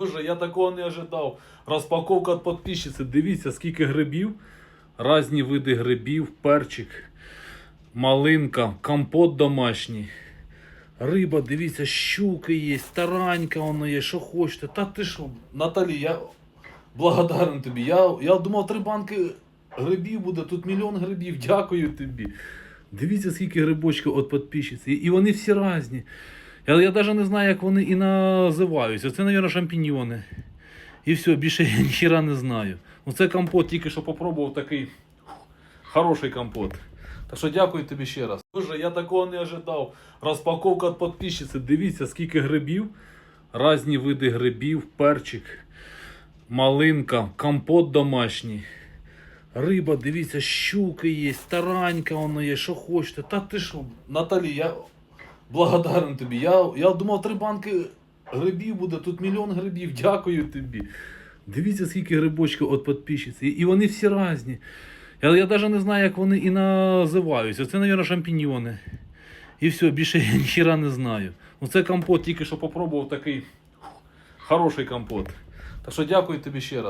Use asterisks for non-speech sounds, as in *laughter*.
Боже, я такого не ожидав. Розпаковка від підписчиці. Дивіться, скільки грибів. Разні види грибів, перчик, малинка, компот домашній. Риба, дивіться, щуки є, таранька воно є, що хочете. Та ти що, Наталі, я благодарен тобі. Я, я думав, три банки грибів буде, тут мільйон грибів. Дякую тобі. Дивіться, скільки грибочків від підписчиці. І вони всі різні. Я, я навіть не знаю, як вони і називаються. Це, мабуть, шампіньйони. І все, більше я *laughs* ніхіра не знаю. Ну це компот, тільки що попробував такий хороший компот. Так що дякую тобі ще раз. Боже, я такого не ожидав. Розпаковка від підписчиці. Дивіться, скільки грибів. Різні види грибів, перчик, малинка, компот домашній. Риба, дивіться, щуки є, таранька воно є, що хочете. Та ти що, Наталі, я благодарен тобі. Я, я думав, три банки грибів буде, тут мільйон грибів. Дякую тобі. Дивіться, скільки грибочків від підписчиці. І вони всі різні. Я, я навіть не знаю, як вони і називаються. Це, мабуть, шампіньйони. І все, більше я ніхіра не знаю. Ну це компот, тільки що попробував такий хороший компот. Так що дякую тобі ще раз.